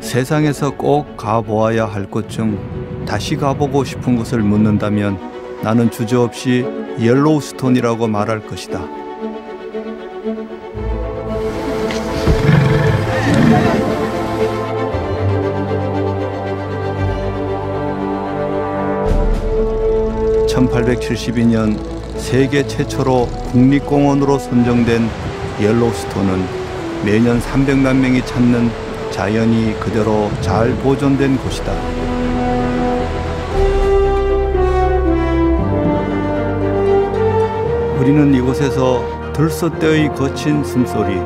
세상에서 꼭 가보아야 할 곳 중 다시 가보고 싶은 곳을 묻는다면 나는 주저없이 옐로우스톤이라고 말할 것이다. (1872년) 세계 최초로 국립공원으로 선정된 옐로우스톤은 매년 300만 명이 찾는 자연이 그대로 잘 보존된 곳이다. 우리는 이곳에서 들썩대의 거친 숨소리,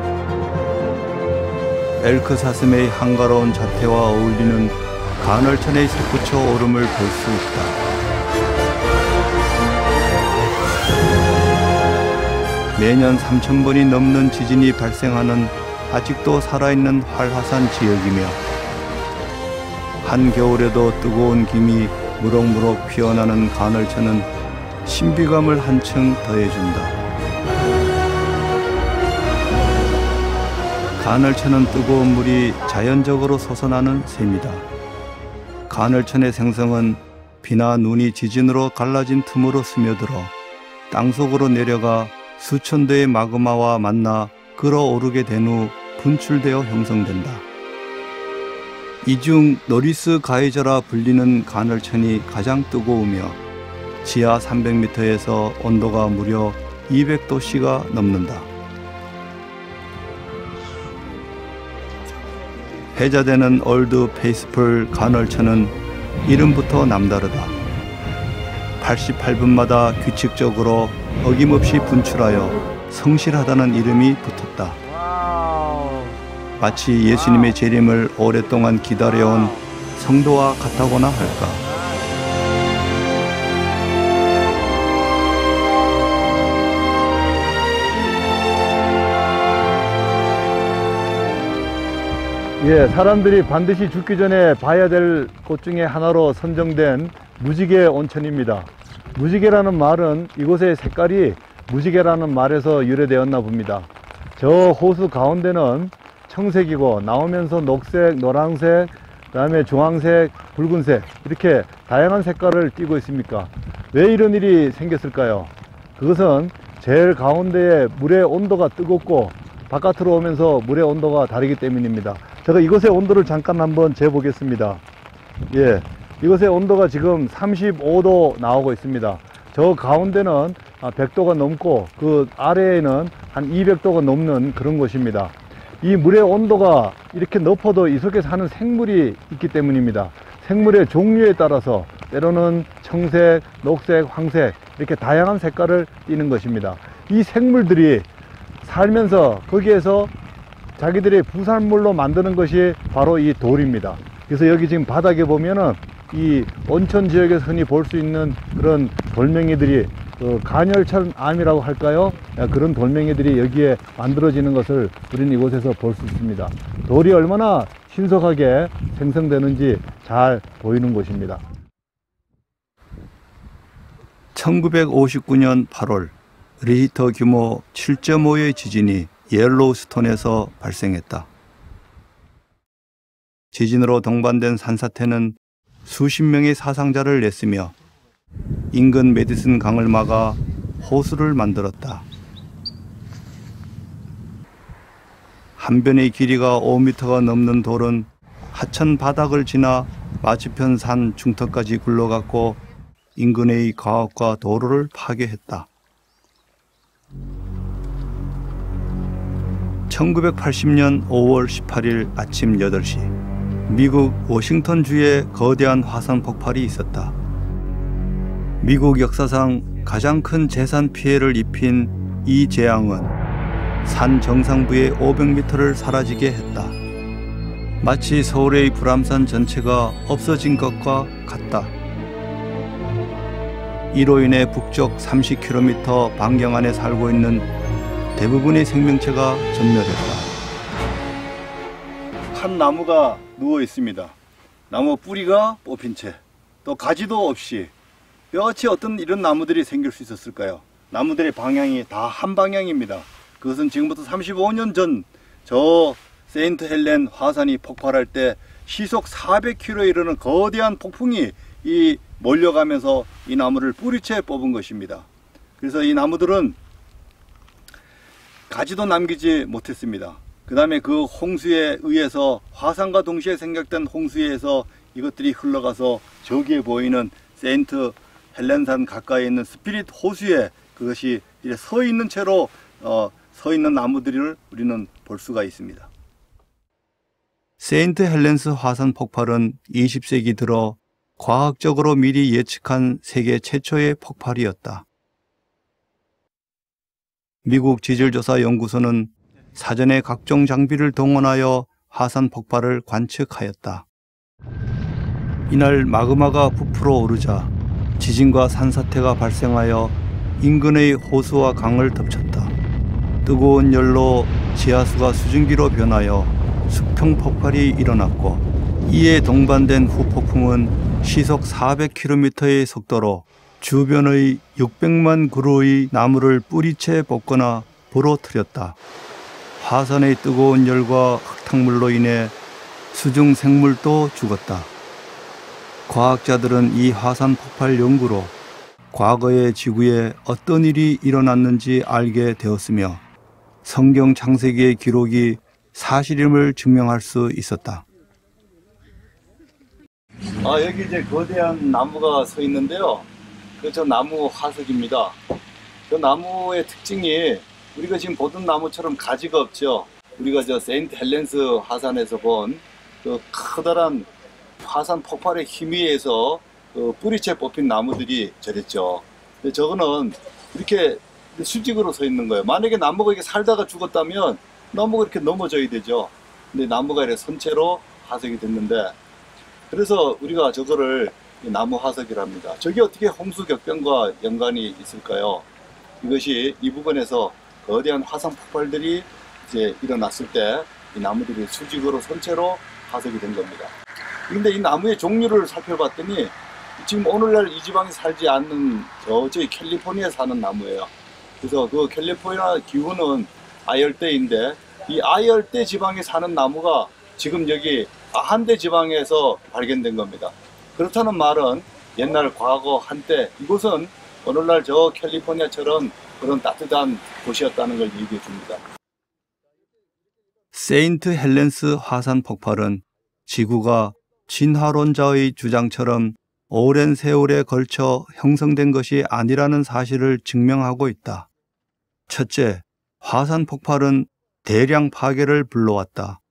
엘크 사슴의 한가로운 자태와 어울리는 간헐천의 솟구쳐 오름을 볼 수 있다. 매년 3천 번이 넘는 지진이 발생하는 아직도 살아있는 활화산 지역이며 한겨울에도 뜨거운 김이 무럭무럭 피어나는 간헐천은 신비감을 한층 더해준다. 간헐천은 뜨거운 물이 자연적으로 솟아나는 셈이다. 간헐천의 생성은 비나 눈이 지진으로 갈라진 틈으로 스며들어 땅속으로 내려가 수천 대의 마그마와 만나 끌어오르게 된 후 분출되어 형성된다. 이 중 노리스 가이저라 불리는 간헐천이 가장 뜨거우며 지하 300m에서 온도가 무려 200도씨가 넘는다. 해자되는 올드 페이스풀 간헐천은 이름부터 남다르다. 88분마다 규칙적으로 어김없이 분출하여 성실하다는 이름이 붙었다. 마치 예수님의 재림을 오랫동안 기다려온 성도와 같다거나 할까. 예, 사람들이 반드시 죽기 전에 봐야 될 곳 중에 하나로 선정된 무지개 온천입니다. 무지개라는 말은 이곳의 색깔이 무지개라는 말에서 유래되었나 봅니다. 저 호수 가운데는 청색이고 나오면서 녹색, 노란색, 그 다음에 주황색, 붉은색 이렇게 다양한 색깔을 띠고 있습니까? 왜 이런 일이 생겼을까요? 그것은 제일 가운데에 물의 온도가 뜨겁고 바깥으로 오면서 물의 온도가 다르기 때문입니다. 제가 이곳의 온도를 잠깐 한번 재보겠습니다. 예, 이곳의 온도가 지금 35도 나오고 있습니다. 저 가운데는 100도가 넘고 그 아래에는 한 200도가 넘는 그런 곳입니다. 이 물의 온도가 이렇게 높아도 이 속에 사는 생물이 있기 때문입니다. 생물의 종류에 따라서 때로는 청색, 녹색, 황색 이렇게 다양한 색깔을 띠는 것입니다. 이 생물들이 살면서 거기에서 자기들의 부산물로 만드는 것이 바로 이 돌입니다. 그래서 여기 지금 바닥에 보면은 이 온천 지역에서 흔히 볼 수 있는 그런 돌멩이들이 그 간열천 암이라고 할까요? 아, 그런 돌멩이들이 여기에 만들어지는 것을 우리는 이곳에서 볼 수 있습니다. 돌이 얼마나 신속하게 생성되는지 잘 보이는 곳입니다. 1959년 8월 리히터 규모 7.5의 지진이 옐로우스톤에서 발생했다. 지진으로 동반된 산사태는 수십 명의 사상자를 냈으며 인근 메디슨 강을 막아 호수를 만들었다. 한 변의 길이가 5m가 넘는 돌은 하천 바닥을 지나 마주편 산 중턱까지 굴러갔고 인근의 가옥과 도로를 파괴했다. 1980년 5월 18일 아침 8시 미국 워싱턴주에 거대한 화산 폭발이 있었다. 미국 역사상 가장 큰 재산 피해를 입힌 이 재앙은 산 정상부의 500m를 사라지게 했다. 마치 서울의 불암산 전체가 없어진 것과 같다. 이로 인해 북쪽 30km 반경 안에 살고 있는 대부분의 생명체가 전멸했다. 한 나무가 누워 있습니다. 나무 뿌리가 뽑힌 채, 또 가지도 없이 뼈같이 어떤 이런 나무들이 생길 수 있었을까요? 나무들의 방향이 다 한 방향입니다. 그것은 지금부터 35년 전 저 세인트 헬렌 화산이 폭발할 때 시속 400km에 이르는 거대한 폭풍이 이 몰려가면서 이 나무를 뿌리채 뽑은 것입니다. 그래서 이 나무들은 가지도 남기지 못했습니다. 그 다음에 그 홍수에 의해서 화산과 동시에 생각된 홍수에 의해서 이것들이 흘러가서 저기에 보이는 세인트 헬렌산 가까이에 있는 스피릿 호수에 그것이 서 있는 채로 어, 서 있는 나무들을 우리는 볼 수가 있습니다. 세인트 헬렌스 화산 폭발은 20세기 들어 과학적으로 미리 예측한 세계 최초의 폭발이었다. 미국 지질조사 연구소는 사전에 각종 장비를 동원하여 화산 폭발을 관측하였다. 이날 마그마가 부풀어 오르자 지진과 산사태가 발생하여 인근의 호수와 강을 덮쳤다. 뜨거운 열로 지하수가 수증기로 변하여 수평 폭발이 일어났고 이에 동반된 후폭풍은 시속 400km의 속도로 주변의 600만 그루의 나무를 뿌리채 뽑거나 부러뜨렸다. 화산의 뜨거운 열과 흙탕물로 인해 수중 생물도 죽었다. 과학자들은 이 화산 폭발 연구로 과거의 지구에 어떤 일이 일어났는지 알게 되었으며 성경 창세기의 기록이 사실임을 증명할 수 있었다. 아 여기 이제 거대한 나무가 서 있는데요. 그 저 나무 화석입니다. 그 나무의 특징이 우리가 지금 보던 나무처럼 가지가 없죠. 우리가 저 세인트 헬렌스 화산에서 본 그 커다란 화산 폭발의 힘에 의해서 그 뿌리채 뽑힌 나무들이 저랬죠. 근데 저거는 이렇게 수직으로 서 있는 거예요. 만약에 나무가 이렇게 살다가 죽었다면 나무가 이렇게 넘어져야 되죠. 근데 나무가 이렇게 선체로 화석이 됐는데 그래서 우리가 저거를 나무 화석이랍니다. 저게 어떻게 홍수 격변과 연관이 있을까요? 이것이 이 부분에서 거대한 화산 폭발들이 이제 일어났을 때 이 나무들이 수직으로 선체로 화석이 된 겁니다. 근데 이 나무의 종류를 살펴봤더니 지금 오늘날 이 지방에 살지 않는 저저희 캘리포니아에 사는 나무예요. 그래서 그 캘리포니아 기후는 아열대인데 이 아열대 지방에 사는 나무가 지금 여기 한대 지방에서 발견된 겁니다. 그렇다는 말은 옛날 과거 한때 이곳은 오늘날 저 캘리포니아처럼 그런 따뜻한 곳이었다는 걸 얘기해 줍니다. 세인트 헬렌스 화산 폭발은 지구가 진화론자의 주장처럼 오랜 세월에 걸쳐 형성된 것이 아니라는 사실을 증명하고 있다. 첫째, 화산 폭발은 대량 파괴를 불러왔다.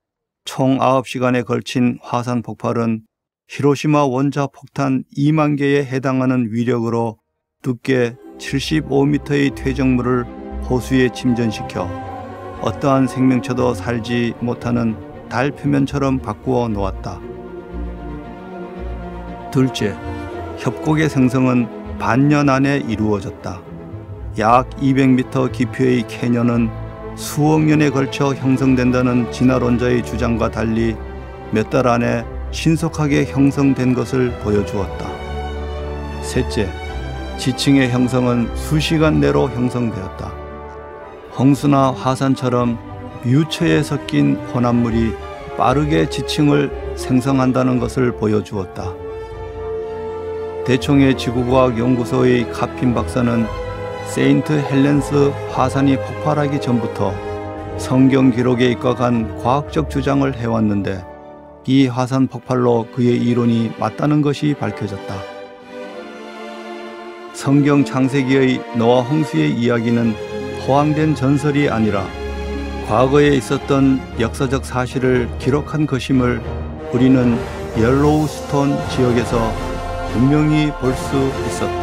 총 9시간에 걸친 화산 폭발은 히로시마 원자 폭탄 2만 개에 해당하는 위력으로 두께 75m의 퇴적물을 호수에 침전시켜 어떠한 생명체도 살지 못하는 달 표면처럼 바꾸어 놓았다. 둘째, 협곡의 생성은 반년 안에 이루어졌다. 약 200m 깊이의 캐년은 수억 년에 걸쳐 형성된다는 진화론자의 주장과 달리 몇 달 안에 신속하게 형성된 것을 보여주었다. 셋째, 지층의 형성은 수시간 내로 형성되었다. 홍수나 화산처럼 유체에 섞인 혼합물이 빠르게 지층을 생성한다는 것을 보여주었다. 대총의 지구과학 연구소의 카핀 박사는 세인트 헬렌스 화산이 폭발하기 전부터 성경 기록에 입각한 과학적 주장을 해왔는데 이 화산 폭발로 그의 이론이 맞다는 것이 밝혀졌다. 성경 창세기의 노아 홍수의 이야기는 허황된 전설이 아니라 과거에 있었던 역사적 사실을 기록한 것임을 우리는 옐로우스톤 지역에서 분명히 볼 수 있었다.